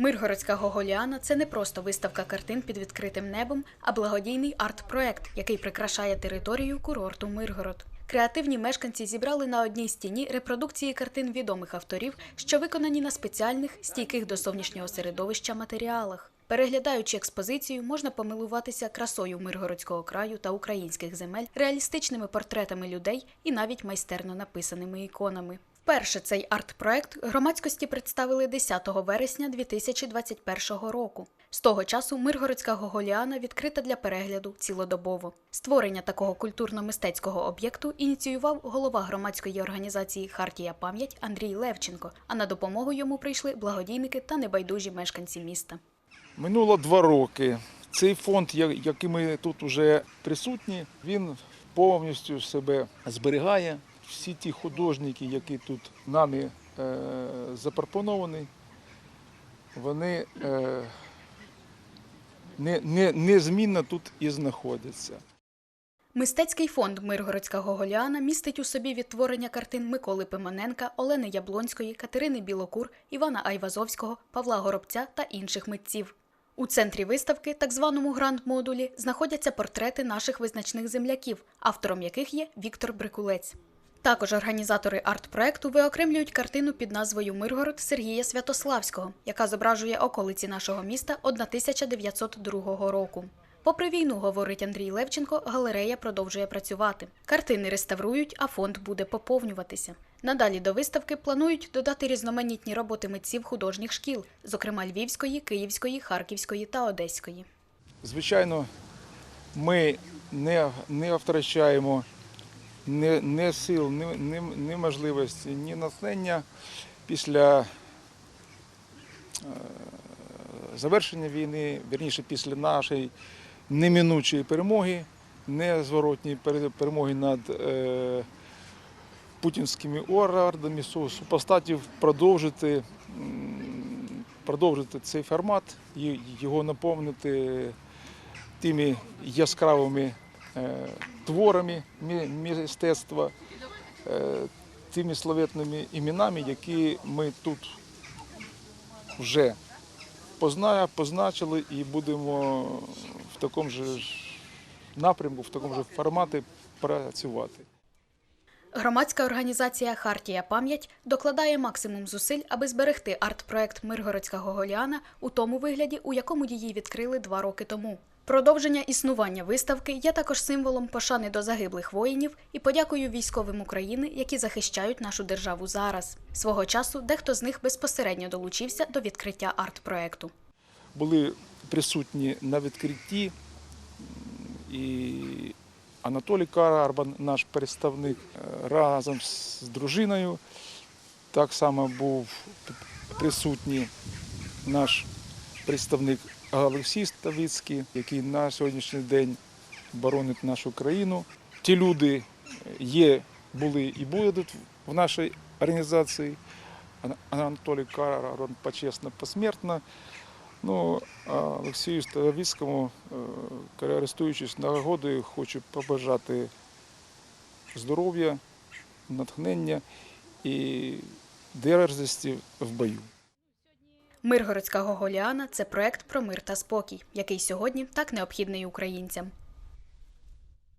Миргородська Гоголіана це не просто виставка картин під відкритим небом, а благодійний арт-проект, який прикрашає територію курорту Миргород. Креативні мешканці зібрали на одній стіні репродукції картин відомих авторів, що виконані на спеціальних, стійких до зовнішнього середовища матеріалах. Переглядаючи експозицію, можна помилуватися красою Миргородського краю та українських земель, реалістичними портретами людей і навіть майстерно написаними іконами. Вперше цей арт-проект громадськості представили 10 вересня 2021 року. З того часу Миргородська Гоголіана відкрита для перегляду цілодобово. Створення такого культурно-мистецького об'єкту ініціював голова громадської організації Хартія Пам'ять Андрій Левченко. А на допомогу йому прийшли благодійники та небайдужі мешканці міста. Минуло два роки. Цей фонд, який ми тут вже присутні, він повністю себе зберігає. Всі ті художники, які тут нами е, запропоновані, вони е, не, не, незмінно тут і знаходяться. Мистецький фонд Миргородська Гоголіана містить у собі відтворення картин Миколи Пимоненка, Олени Яблонської, Катерини Білокур, Івана Айвазовського, Павла Горобця та інших митців. У центрі виставки, так званому гранд-модулі, знаходяться портрети наших визначних земляків, автором яких є Віктор Брикулець. Також організатори арт-проекту виокремлюють картину під назвою Миргород Сергія Святославського, яка зображує околиці нашого міста 1902 року. Попри війну, говорить Андрій Левченко, галерея продовжує працювати. Картини реставрують, а фонд буде поповнюватися. Надалі до виставки планують додати різноманітні роботи митців художніх шкіл, зокрема Львівської, Київської, Харківської та Одеської. Звичайно, ми не, не втрачаємо ні, ні сил, ні, ні, ні можливості, ні натхнення після е, завершення війни, вірніше після нашої неминучої перемоги, незворотньої перемоги над е, путінськими ордами, су- супостатів продовжити, продовжити цей формат, його наповнити тими яскравими творами мі- мистецтва, е, тими славетними іменами, які ми тут вже позна- позначили і будемо в такому ж напрямку, в такому ж форматі працювати. Громадська організація Хартія Пам'ять докладає максимум зусиль, аби зберегти арт-проект Миргородська Гоголіана у тому вигляді, у якому її відкрили два роки тому. Продовження існування виставки є також символом пошани до загиблих воїнів і подякою військовим України, які захищають нашу державу зараз. Свого часу дехто з них безпосередньо долучився до відкриття арт-проекту. були присутні на відкритті і Анатолій Карарбан, наш представник, е, разом з дружиною. Так само був присутній наш представник Олексій Ставицький, який на сьогоднішній день боронить нашу країну. Ті люди є, були і будуть в нашій організації. Анатолій Карарбан почесно посмертно. Ну, а Олексію Ставицькому, е, користуючись нагодою, хочу побажати здоров'я, натхнення і дерзості в бою. Миргородська Гоголіана це проект про мир та спокій, який сьогодні так необхідний українцям.